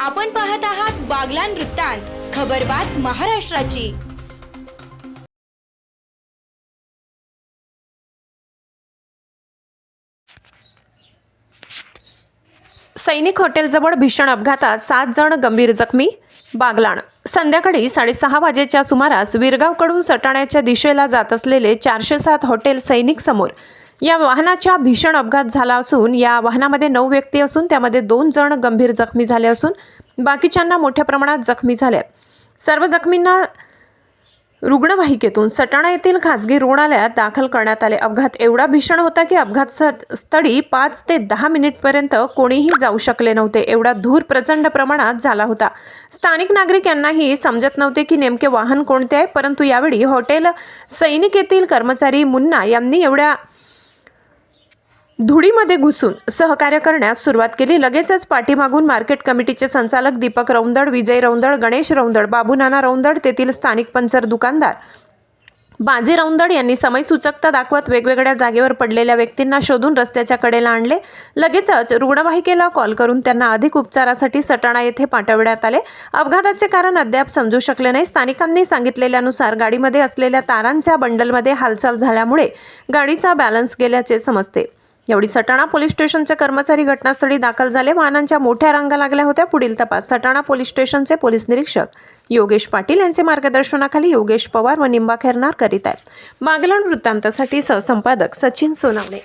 आपण पाहत आहात बागलान वृत्तांत खबरबात महाराष्ट्राची. सैनिक हॉटेलजवळ भीषण अपघातात सात जण गंभीर जखमी बागलाण. संध्याकाळी साडेसहा वाजेच्या सुमारास विरगावकडून सटाण्याच्या दिशेला जात असलेले चारशे सात हॉटेल सैनिक समोर या वाहनाच्या भीषण अपघात झाला असून या वाहनामध्ये नऊ व्यक्ती असून त्यामध्ये दोन जण गंभीर जखमी झाले असून बाकीच्यांना मोठ्या प्रमाणात जखमी झाल्या सर्व जखमींना रुग्णवाहिकेतून सटाणा येथील खासगी रुग्णालयात दाखल करण्यात आले. अपघात एवढा भीषण होता की अपघात स्थळी पाच ते दहा मिनिटपर्यंत कोणीही जाऊ शकले नव्हते. एवढा धूर प्रचंड प्रमाणात झाला होता. स्थानिक नागरिक यांनाही समजत नव्हते की नेमके वाहन कोणते आहे परंतु यावेळी हॉटेल सैनिक येथील कर्मचारी मुन्ना यांनी एवढ्या धुळीमध्ये घुसून सहकार्य करण्यास सुरुवात केली. लगेचच पाठीमागून मार्केट कमिटीचे संचालक दीपक रौंदड विजय रौंदड गणेश रौंदड बाबूनाना रौंदड तेथील स्थानिक पंचर दुकानदार बाजी रौंदड यांनी समयसूचकता दाखवत वेगवेगळ्या जागेवर पडलेल्या व्यक्तींना शोधून रस्त्याच्या कडेला आणले. लगेचच रुग्णवाहिकेला कॉल करून त्यांना अधिक उपचारासाठी सटाणा येथे पाठवण्यात आले. अपघाताचे कारण अद्याप समजू शकले नाही. स्थानिकांनी सांगितलेल्यानुसार गाडीमध्ये असलेल्या तारांच्या बंडलमध्ये हालचाल झाल्यामुळे गाडीचा बॅलन्स गेल्याचे समजते. एवढी सटाणा पोलीस स्टेशनचे कर्मचारी घटनास्थळी दाखल झाले. वाहनांच्या मोठ्या रांगा लागल्या होत्या. पुढील तपास. सटाणा पोलीस स्टेशनचे पोलीस निरीक्षक योगेश पाटील यांचे मार्गदर्शनाखाली योगेश पवार व निंबा खेरनार करीत आहेत. मागलण वृत्तांतासाठी सहसंपादक सचिन सोनावणे.